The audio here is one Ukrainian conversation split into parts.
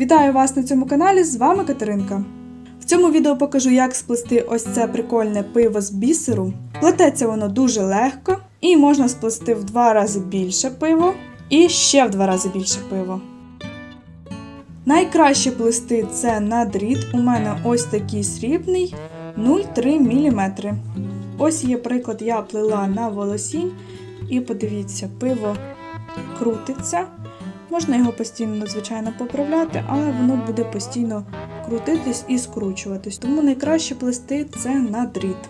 Вітаю вас на цьому каналі, з вами Катеринка. В цьому відео покажу, як сплести ось це прикольне пиво з бісеру. Плететься воно дуже легко і можна сплести в два рази більше пиво і ще в два рази більше пиво. Найкраще плести це на дріт. У мене ось такий срібний 0,3 мм. Ось є приклад, я плела на волосінь. І подивіться, пиво крутиться. Можна його постійно, звичайно, поправляти, але воно буде постійно крутитись і скручуватись. Тому найкраще плести це на дріт.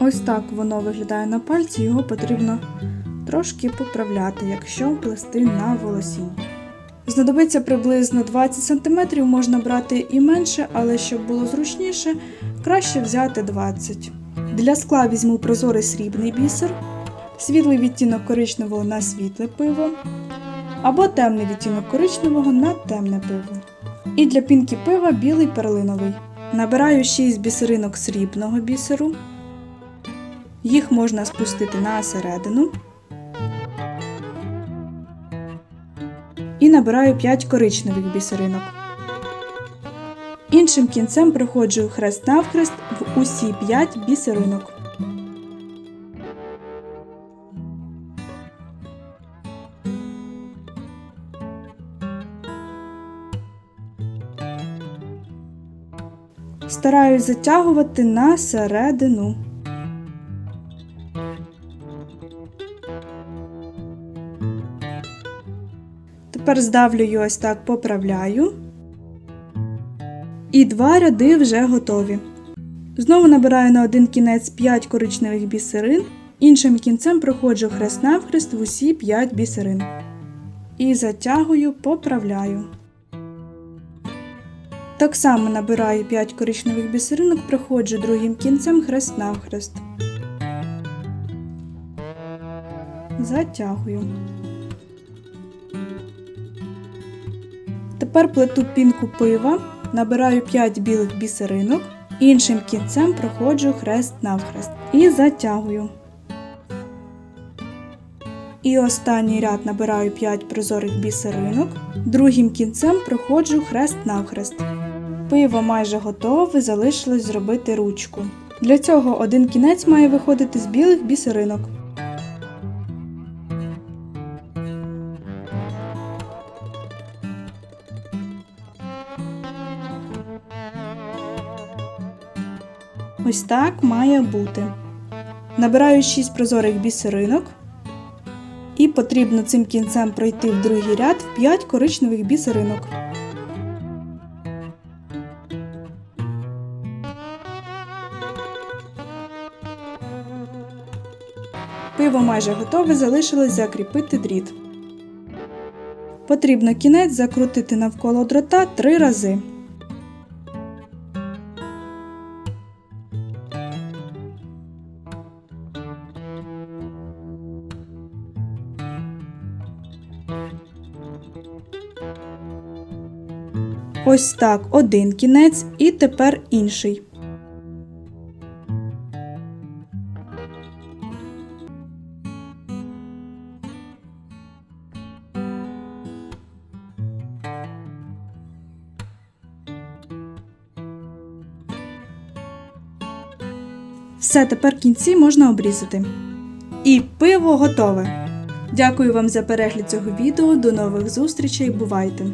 Ось так воно виглядає на пальці, його потрібно трошки поправляти, якщо плести на волосінь. Знадобиться приблизно 20 см, можна брати і менше, але щоб було зручніше, краще взяти 20 Для скла візьму прозорий срібний бісер, світлий відтінок коричневого на світле пиво, або темний відтінок коричневого на темне пиво. І для пінки пива білий перлиновий. Набираю 6 бісеринок срібного бісеру. Їх можна спустити на середину. І набираю 5 коричневих бісеринок. Іншим кінцем проходжу хрест навхрест в усі 5 бісеринок. Стараюсь затягувати на середину. Тепер здавлюю ось так, поправляю. І два ряди вже готові. Знову набираю на один кінець 5 коричневих бісерин, іншим кінцем проходжу хрест навхрест в усі 5 бісерин. І затягую, поправляю. Так само набираю 5 коричневих бісеринок, проходжу другим кінцем хрест навхрест. Затягую. Тепер плету пінку пива, набираю 5 білих бісеринок, іншим кінцем проходжу хрест навхрест і затягую. І останній ряд набираю 5 прозорих бісеринок, другим кінцем проходжу хрест навхрест. Пиво майже готове, залишилось зробити ручку. Для цього один кінець має виходити з білих бісеринок. Ось так має бути. Набираю 6 прозорих бісеринок. І потрібно цим кінцем пройти в другий ряд в 5 коричневих бісеринок. Пиво майже готове, залишилось закріпити дріт. Потрібно кінець закрутити навколо дрота три рази. Ось так один кінець і тепер інший. Все, тепер кінці можна обрізати. І пиво готове. Дякую вам за перегляд цього відео. До нових зустрічей. Бувайте!